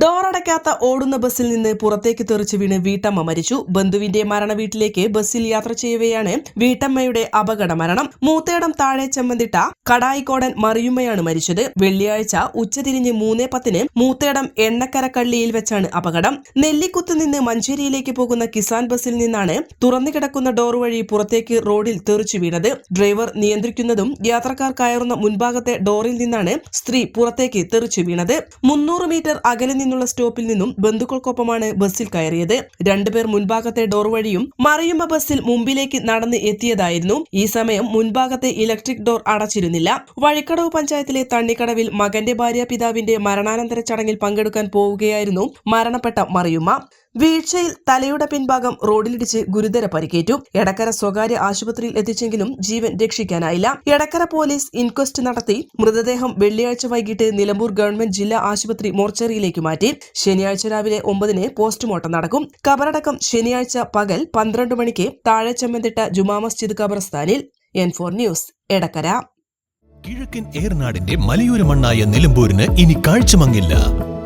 ഡോറടയ്ക്കാത്ത ഓടുന്ന ബസ്സിൽ നിന്ന് പുറത്തേക്ക് തെറിച്ചു വീണ് വീട്ടമ്മ മരിച്ചു. ബന്ധുവിന്റെ മരണ വീട്ടിലേക്ക് ബസ്സിൽ യാത്ര ചെയ്യവെയാണ് വീട്ടമ്മയുടെ അപകട മരണം. മൂത്തേടം താഴെ ചെമ്മന്തിട്ട കടായിക്കോടൻ മറിയുമ്മയാണ് മരിച്ചത്. വെള്ളിയാഴ്ച ഉച്ചതിരിഞ്ഞ് മൂന്നേ പത്തിന് മൂത്തേടം എണ്ണക്കരക്കള്ളിയിൽ വെച്ചാണ് അപകടം. നെല്ലിക്കുത്ത് നിന്ന് മഞ്ചേരിയിലേക്ക് പോകുന്ന കിസാൻ ബസ്സിൽ നിന്നാണ് തുറന്നു കിടക്കുന്ന ഡോർ വഴി പുറത്തേക്ക് റോഡിൽ തെറിച്ചു വീണത്. ഡ്രൈവർ നിയന്ത്രിക്കുന്നതും യാത്രക്കാർ കയറുന്ന മുൻഭാഗത്തെ ഡോറിൽ നിന്നാണ് സ്ത്രീ പുറത്തേക്ക് തെറിച്ചു വീണത്. മുന്നൂറ് മീറ്റർ അകലെ നിന്നുള്ള സ്റ്റോപ്പിൽ നിന്നും ബന്ധുക്കൾക്കൊപ്പമാണ് ബസ്സിൽ കയറിയത്. രണ്ടുപേർ മുൻഭാഗത്തെ ഡോർ വഴിയും മറിയുമ്പ ബസ്സിൽ മുമ്പിലേക്ക് നടന്ന് എത്തിയതായിരുന്നു. ഈ സമയം മുൻഭാഗത്തെ ഇലക്ട്രിക് ഡോർ അടച്ചിരുന്നില്ല. വഴിക്കടവ് പഞ്ചായത്തിലെ തണ്ണിക്കടവിൽ മകന്റെ ഭാര്യ പിതാവിന്റെ മരണാനന്തര ചടങ്ങിൽ പങ്കെടുക്കാൻ പോവുകയായിരുന്നു മരണപ്പെട്ട മറിയുമ്മ. വീഴ്ചയിൽ തലയുടെ പിൻഭാഗം റോഡിലിടിച്ച് ഗുരുതര പരിക്കേറ്റു. എടക്കര സ്വകാര്യ ആശുപത്രിയിൽ എത്തിച്ചെങ്കിലും ജീവൻ രക്ഷിക്കാനായില്ല. എടക്കര പോലീസ് ഇൻക്വസ്റ്റ് നടത്തി മൃതദേഹം വെള്ളിയാഴ്ച വൈകിട്ട് നിലമ്പൂർ ഗവൺമെന്റ് ജില്ലാ ആശുപത്രി മോർച്ചറിയിലേക്ക് മാറ്റി. ശനിയാഴ്ച രാവിലെ ഒമ്പതിന് പോസ്റ്റ്മോർട്ടം നടക്കും. കബറടക്കം ശനിയാഴ്ച പകൽ പന്ത്രണ്ട് മണിക്ക് താഴെ ചെമ്മന്തിട്ട ജുമാ മസ്ജിദ് കബർസ്ഥാനിൽ എൻ ഫോർ ന്യൂസ് എടക്കര. കിഴക്കൻ ഏറനാടിന്റെ മലയോര മണ്ണായ നിലമ്പൂരിന് ഇനി കാഴ്ചമങ്ങില്ല